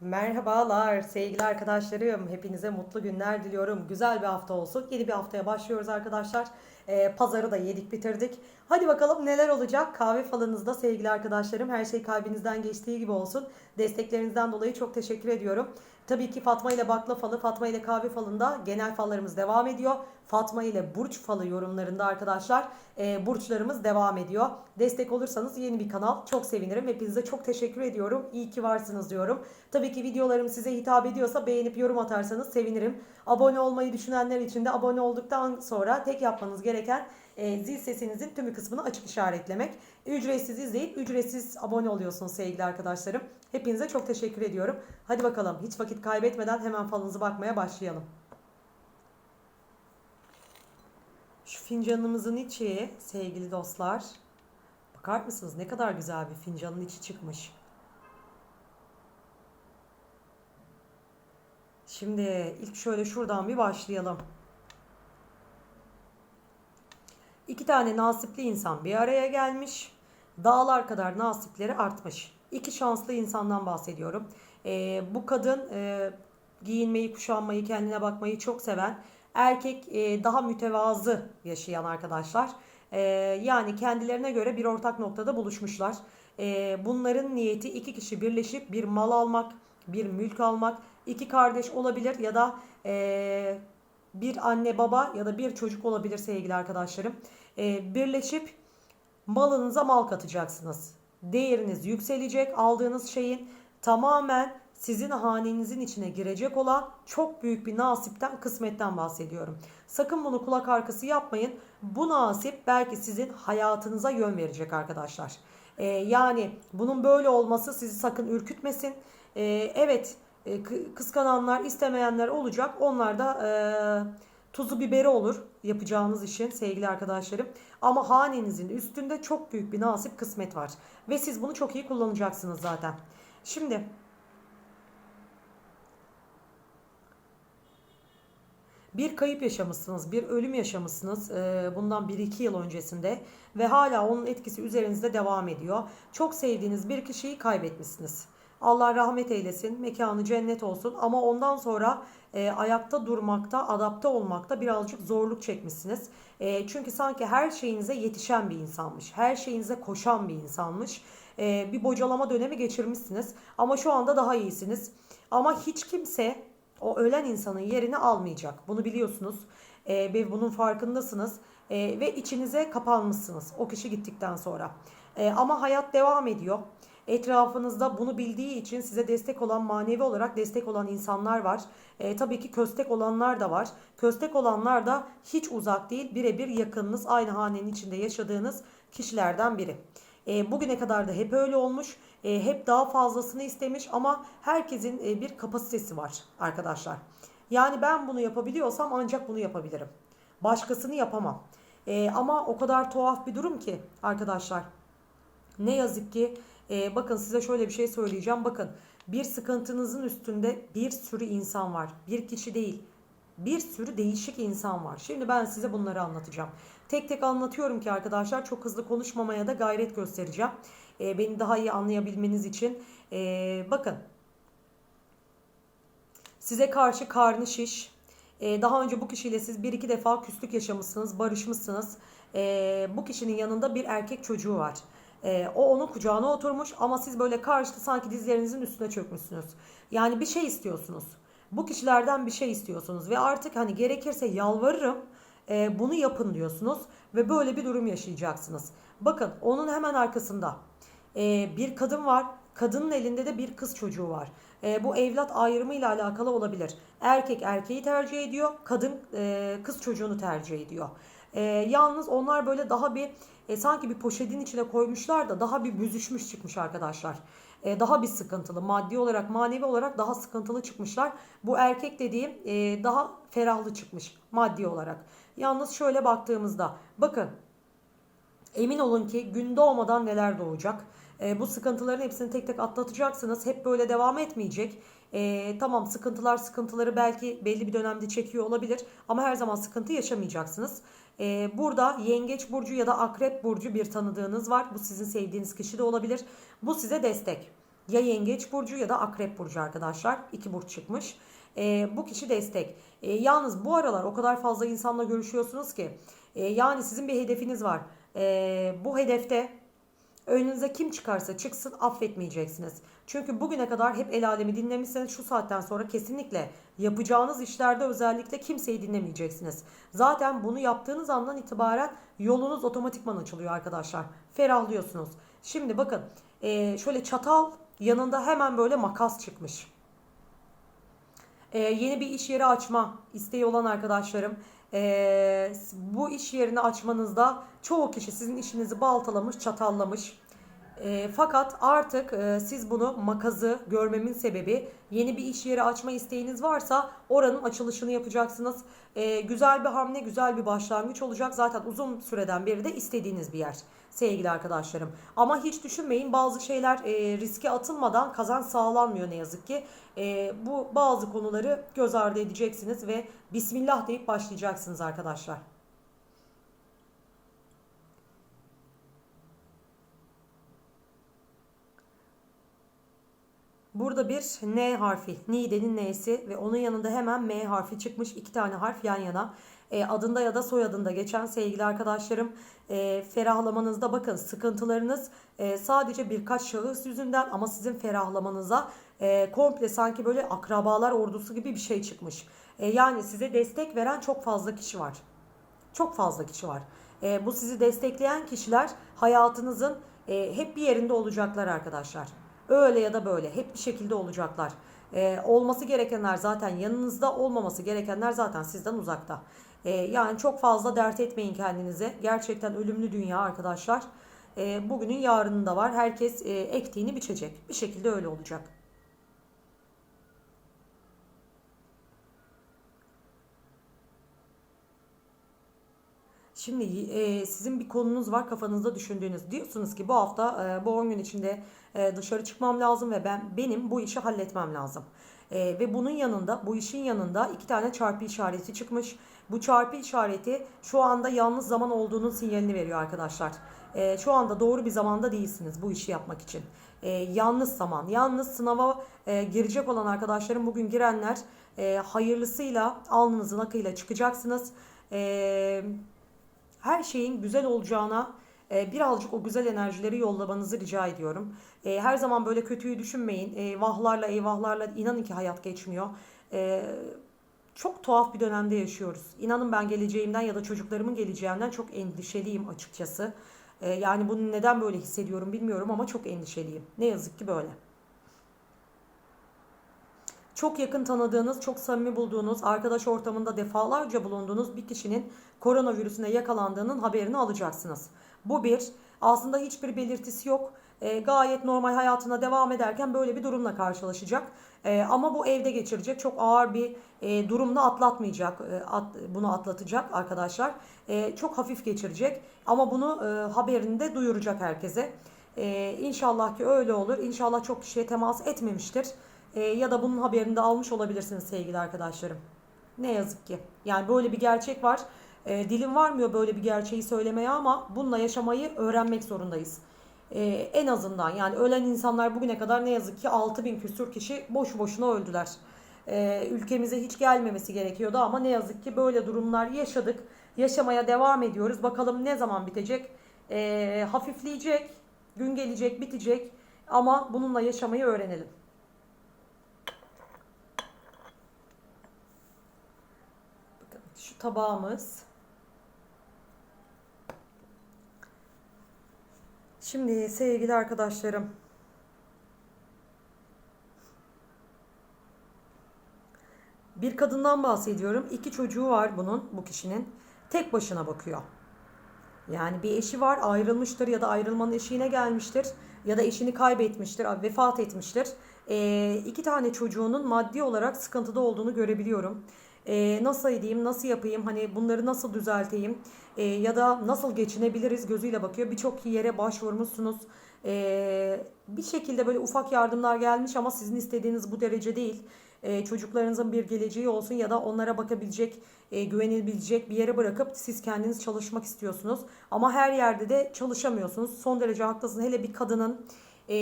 Merhabalar sevgili arkadaşlarım. Hepinize mutlu günler diliyorum. Güzel bir hafta olsun. Yeni bir haftaya başlıyoruz arkadaşlar. Ee, pazarı da yedik bitirdik. Hadi bakalım neler olacak kahve falınızda sevgili arkadaşlarım. Her şey kalbinizden geçtiği gibi olsun. Desteklerinizden dolayı çok teşekkür ediyorum. Tabii ki Fatma ile bakla falı, Fatma ile kahve falında genel fallarımız devam ediyor. Fatma ile burç falı yorumlarında arkadaşlar e, burçlarımız devam ediyor. Destek olursanız yeni bir kanal. Çok sevinirim. Hepinize çok teşekkür ediyorum. İyi ki varsınız diyorum. Tabii ki videolarım size hitap ediyorsa beğenip yorum atarsanız sevinirim. Abone olmayı düşünenler için de abone olduktan sonra tek yapmanız gereken e, zil sesinizin tümü kısmını açık işaretlemek. Ücretsiz izleyip ücretsiz abone oluyorsunuz sevgili arkadaşlarım. Hepinize çok teşekkür ediyorum. Hadi bakalım hiç vakit kaybetmeden hemen falınızı bakmaya başlayalım. Şu fincanımızın içi sevgili dostlar. Bakar mısınız ne kadar güzel bir fincanın içi çıkmış. Şimdi ilk şöyle şuradan bir başlayalım. İki tane nasipli insan bir araya gelmiş. Dağlar kadar nasipleri artmış. İki şanslı insandan bahsediyorum. Ee, bu kadın e, giyinmeyi, kuşanmayı, kendine bakmayı çok seven. Erkek e, daha mütevazı yaşayan arkadaşlar. E, yani kendilerine göre bir ortak noktada buluşmuşlar. E, bunların niyeti iki kişi birleşip bir mal almak, bir mülk almak. iki kardeş olabilir ya da e, bir anne baba ya da bir çocuk olabilir sevgili arkadaşlarım. E, birleşip malınıza mal katacaksınız. Değeriniz yükselecek. Aldığınız şeyin tamamen sizin hanenizin içine girecek olan çok büyük bir nasipten, kısmetten bahsediyorum. Sakın bunu kulak arkası yapmayın. Bu nasip belki sizin hayatınıza yön verecek arkadaşlar. Ee, yani bunun böyle olması sizi sakın ürkütmesin. Ee, evet e, kıskananlar, istemeyenler olacak. Onlar da e, tuzu biberi olur yapacağınız işin sevgili arkadaşlarım. Ama hanenizin üstünde çok büyük bir nasip kısmet var. Ve siz bunu çok iyi kullanacaksınız zaten. Şimdi bir kayıp yaşamışsınız, bir ölüm yaşamışsınız e, bundan 1-2 yıl öncesinde ve hala onun etkisi üzerinizde devam ediyor. Çok sevdiğiniz bir kişiyi kaybetmişsiniz. Allah rahmet eylesin, mekanı cennet olsun ama ondan sonra e, ayakta durmakta, adapte olmakta birazcık zorluk çekmişsiniz. E, çünkü sanki her şeyinize yetişen bir insanmış, her şeyinize koşan bir insanmış. E, bir bocalama dönemi geçirmişsiniz ama şu anda daha iyisiniz. Ama hiç kimse o ölen insanın yerini almayacak. Bunu biliyorsunuz e, ve bunun farkındasınız e, ve içinize kapanmışsınız o kişi gittikten sonra. E, ama hayat devam ediyor. Etrafınızda bunu bildiği için size destek olan manevi olarak destek olan insanlar var. E, tabii ki köstek olanlar da var. Köstek olanlar da hiç uzak değil birebir yakınınız aynı hanenin içinde yaşadığınız kişilerden biri. E, bugüne kadar da hep öyle olmuş. E, hep daha fazlasını istemiş ama herkesin e, bir kapasitesi var arkadaşlar. Yani ben bunu yapabiliyorsam ancak bunu yapabilirim. Başkasını yapamam. E, ama o kadar tuhaf bir durum ki arkadaşlar. Ne yazık ki e, bakın size şöyle bir şey söyleyeceğim. Bakın bir sıkıntınızın üstünde bir sürü insan var. Bir kişi değil. Bir sürü değişik insan var. Şimdi ben size bunları anlatacağım. Tek tek anlatıyorum ki arkadaşlar çok hızlı konuşmamaya da gayret göstereceğim. E, beni daha iyi anlayabilmeniz için. E, bakın. Size karşı karnı şiş. E, daha önce bu kişiyle siz bir iki defa küslük yaşamışsınız, barışmışsınız. E, bu kişinin yanında bir erkek çocuğu var. E, o onun kucağına oturmuş ama siz böyle karşıda sanki dizlerinizin üstüne çökmüşsünüz. Yani bir şey istiyorsunuz. Bu kişilerden bir şey istiyorsunuz ve artık hani gerekirse yalvarırım e, bunu yapın diyorsunuz ve böyle bir durum yaşayacaksınız. Bakın onun hemen arkasında e, bir kadın var. Kadının elinde de bir kız çocuğu var. E, bu evlat ayrımı ile alakalı olabilir. Erkek erkeği tercih ediyor, kadın e, kız çocuğunu tercih ediyor. E, yalnız onlar böyle daha bir e, sanki bir poşetin içine koymuşlar da daha bir büzüşmüş çıkmış arkadaşlar. E, daha bir sıkıntılı maddi olarak manevi olarak daha sıkıntılı çıkmışlar. Bu erkek dediğim e, daha ferahlı çıkmış maddi olarak. Yalnız şöyle baktığımızda bakın emin olun ki gün doğmadan neler doğacak. E, bu sıkıntıların hepsini tek tek atlatacaksınız. Hep böyle devam etmeyecek. E, tamam sıkıntılar sıkıntıları belki belli bir dönemde çekiyor olabilir. Ama her zaman sıkıntı yaşamayacaksınız. E, burada yengeç burcu ya da akrep burcu bir tanıdığınız var. Bu sizin sevdiğiniz kişi de olabilir. Bu size destek. Ya yengeç burcu ya da akrep burcu arkadaşlar. İki burç çıkmış. E, bu kişi destek. E, yalnız bu aralar o kadar fazla insanla görüşüyorsunuz ki. E, yani sizin bir hedefiniz var. Bu hedefte önünüze kim çıkarsa çıksın affetmeyeceksiniz. Çünkü bugüne kadar hep el alemi dinlemişseniz şu saatten sonra kesinlikle yapacağınız işlerde özellikle kimseyi dinlemeyeceksiniz. Zaten bunu yaptığınız andan itibaren yolunuz otomatikman açılıyor arkadaşlar. Ferahlıyorsunuz. Şimdi bakın e, şöyle çatal yanında hemen böyle makas çıkmış. E, yeni bir iş yeri açma isteği olan arkadaşlarım e, bu iş yerini açmanızda çoğu kişi sizin işinizi baltalamış, çatallamış. E, fakat artık e, siz bunu makazı görmemin sebebi yeni bir iş yeri açma isteğiniz varsa oranın açılışını yapacaksınız. E, güzel bir hamle, güzel bir başlangıç olacak. Zaten uzun süreden beri de istediğiniz bir yer sevgili arkadaşlarım. Ama hiç düşünmeyin bazı şeyler e, riske atılmadan kazanç sağlanmıyor ne yazık ki. E, bu bazı konuları göz ardı edeceksiniz ve Bismillah deyip başlayacaksınız arkadaşlar. Burada bir N harfi, Nide'nin N'si ve onun yanında hemen M harfi çıkmış iki tane harf yan yana. E, adında ya da soyadında geçen sevgili arkadaşlarım e, ferahlamanızda bakın sıkıntılarınız e, sadece birkaç şahıs yüzünden ama sizin ferahlamanıza e, komple sanki böyle akrabalar ordusu gibi bir şey çıkmış. E, yani size destek veren çok fazla kişi var. Çok fazla kişi var. E, bu sizi destekleyen kişiler hayatınızın e, hep bir yerinde olacaklar arkadaşlar. Öyle ya da böyle hep bir şekilde olacaklar. Ee, olması gerekenler zaten yanınızda, olmaması gerekenler zaten sizden uzakta. Ee, yani çok fazla dert etmeyin kendinize. Gerçekten ölümlü dünya arkadaşlar. Ee, bugünün yarının var. Herkes e, ektiğini biçecek. Bir şekilde öyle olacak. Şimdi e, sizin bir konunuz var kafanızda düşündüğünüz. Diyorsunuz ki bu hafta e, bu 10 gün içinde e, dışarı çıkmam lazım ve ben benim bu işi halletmem lazım. E, ve bunun yanında bu işin yanında iki tane çarpı işareti çıkmış. Bu çarpı işareti şu anda yalnız zaman olduğunun sinyalini veriyor arkadaşlar. E, şu anda doğru bir zamanda değilsiniz bu işi yapmak için. E, yalnız zaman, yalnız sınava e, girecek olan arkadaşlarım bugün girenler e, hayırlısıyla alnınızın akıyla çıkacaksınız. Eee her şeyin güzel olacağına e, birazcık o güzel enerjileri yollamanızı rica ediyorum. E, her zaman böyle kötüyü düşünmeyin. E, vahlarla eyvahlarla inanın ki hayat geçmiyor. Çok tuhaf bir dönemde yaşıyoruz. İnanın ben geleceğimden ya da çocuklarımın geleceğinden çok endişeliyim açıkçası. Yani bunu neden böyle hissediyorum bilmiyorum ama çok endişeliyim. Ne yazık ki böyle çok yakın tanıdığınız, çok samimi bulduğunuz, arkadaş ortamında defalarca bulunduğunuz bir kişinin koronavirüsüne yakalandığının haberini alacaksınız. Bu bir. Aslında hiçbir belirtisi yok. E, gayet normal hayatına devam ederken böyle bir durumla karşılaşacak. E, ama bu evde geçirecek. Çok ağır bir e, durumla atlatmayacak. E, at, bunu atlatacak arkadaşlar. E, çok hafif geçirecek. Ama bunu e, haberinde duyuracak herkese. E, inşallah ki öyle olur. İnşallah çok kişiye temas etmemiştir e, ya da bunun haberini de almış olabilirsiniz sevgili arkadaşlarım. Ne yazık ki. Yani böyle bir gerçek var. E, dilim varmıyor böyle bir gerçeği söylemeye ama bununla yaşamayı öğrenmek zorundayız. E, en azından yani ölen insanlar bugüne kadar ne yazık ki 6000 küsür kişi boş boşuna öldüler. E, ülkemize hiç gelmemesi gerekiyordu ama ne yazık ki böyle durumlar yaşadık. Yaşamaya devam ediyoruz. Bakalım ne zaman bitecek? E, hafifleyecek, gün gelecek, bitecek ama bununla yaşamayı öğrenelim. Şu tabağımız. Şimdi sevgili arkadaşlarım. Bir kadından bahsediyorum. İki çocuğu var bunun, bu kişinin. Tek başına bakıyor. Yani bir eşi var ayrılmıştır ya da ayrılmanın eşiğine gelmiştir ya da eşini kaybetmiştir, vefat etmiştir. Ee, iki tane çocuğunun maddi olarak sıkıntıda olduğunu görebiliyorum e, nasıl edeyim, nasıl yapayım, hani bunları nasıl düzelteyim e, ya da nasıl geçinebiliriz gözüyle bakıyor. Birçok yere başvurmuşsunuz. E, bir şekilde böyle ufak yardımlar gelmiş ama sizin istediğiniz bu derece değil. E, çocuklarınızın bir geleceği olsun ya da onlara bakabilecek, e, güvenilebilecek bir yere bırakıp siz kendiniz çalışmak istiyorsunuz. Ama her yerde de çalışamıyorsunuz. Son derece haklısınız. Hele bir kadının... E,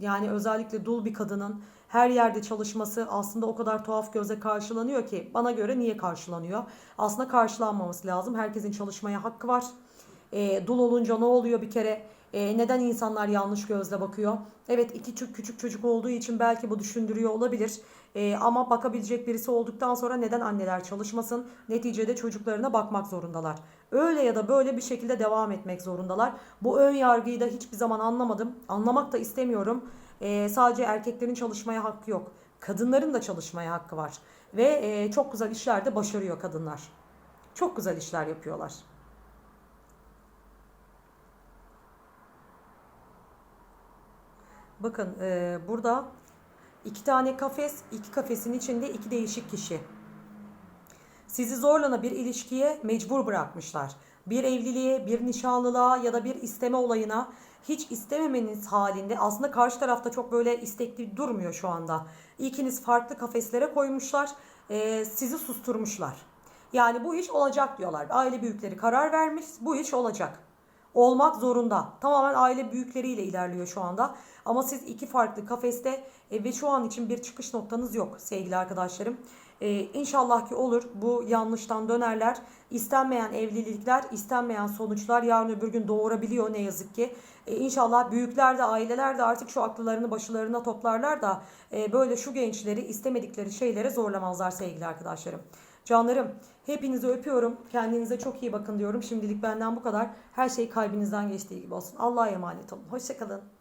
yani özellikle dul bir kadının her yerde çalışması aslında o kadar tuhaf göze karşılanıyor ki bana göre niye karşılanıyor? Aslında karşılanmaması lazım. Herkesin çalışmaya hakkı var. E, dul olunca ne oluyor bir kere? E, neden insanlar yanlış gözle bakıyor? Evet iki küçük, küçük çocuk olduğu için belki bu düşündürüyor olabilir. E, ama bakabilecek birisi olduktan sonra neden anneler çalışmasın? Neticede çocuklarına bakmak zorundalar. Öyle ya da böyle bir şekilde devam etmek zorundalar. Bu ön yargıyı da hiçbir zaman anlamadım. Anlamak da istemiyorum. E, sadece erkeklerin çalışmaya hakkı yok. Kadınların da çalışmaya hakkı var. Ve e, çok güzel işler de başarıyor kadınlar. Çok güzel işler yapıyorlar. Bakın e, burada iki tane kafes, iki kafesin içinde iki değişik kişi. Sizi zorlana bir ilişkiye mecbur bırakmışlar. Bir evliliğe, bir nişanlılığa ya da bir isteme olayına hiç istememeniz halinde aslında karşı tarafta çok böyle istekli durmuyor şu anda. İkiniz farklı kafeslere koymuşlar, e, sizi susturmuşlar. Yani bu iş olacak diyorlar. Aile büyükleri karar vermiş, bu iş olacak olmak zorunda. Tamamen aile büyükleriyle ilerliyor şu anda. Ama siz iki farklı kafeste e, ve şu an için bir çıkış noktanız yok sevgili arkadaşlarım. E, inşallah ki olur. Bu yanlıştan dönerler. İstenmeyen evlilikler, istenmeyen sonuçlar yarın öbür gün doğurabiliyor ne yazık ki. E, inşallah büyükler de aileler de artık şu akıllarını başlarına toplarlar da e, böyle şu gençleri istemedikleri şeylere zorlamazlar sevgili arkadaşlarım. Canlarım hepinizi öpüyorum. Kendinize çok iyi bakın diyorum. Şimdilik benden bu kadar. Her şey kalbinizden geçtiği gibi olsun. Allah'a emanet olun. Hoşçakalın.